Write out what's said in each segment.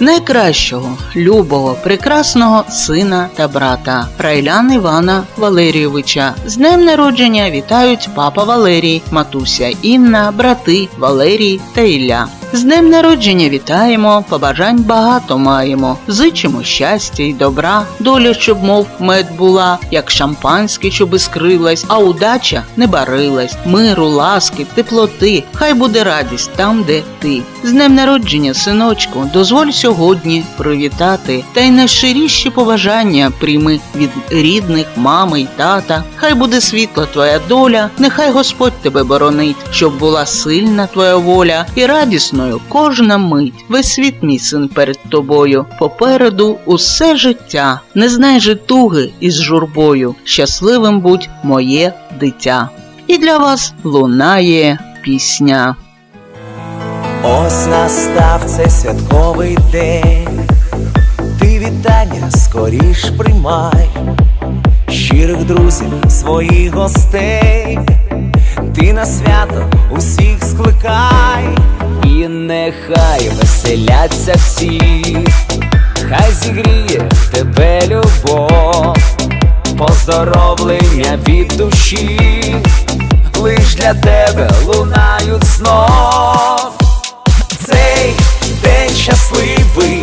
найкращого, любого, прекрасного сина та брата Райлян Івана Валерійовича. З днем народження вітають папа Валерій, матуся Інна, брати Валерій та Ілля. З днем народження вітаємо, побажань багато маємо. Зичимо щастя й добра, доля, щоб мов мед була, як шампанське, щоб іскрилась, а удача не барилась, миру, ласки, теплоти, хай буде радість там, де ти. З днем народження, синочку, дозволь сьогодні привітати, та й найщиріші побажання прийми від рідних, мами й тата. Хай буде світла твоя доля, нехай Господь тебе боронить, щоб була сильна твоя воля і радісною кожна мить. Весь світ, мій син, перед тобою. Попереду усе життя. Не знай же туги із журбою. Щасливим будь моє дитя. І для вас лунає пісня. Ось настав цей святковий день, ти вітання скоріш приймай, щирих друзів, своїх гостей, ти на свято усіх скликай, і нехай веселяться всі, хай зігріє тебе любов, поздоровлення від душі, лиш для тебе лунають знов. Цей день щасливий,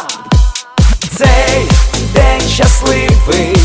Цей день щасливий,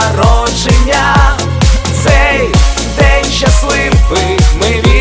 народження, цей день щасливий ми віримо.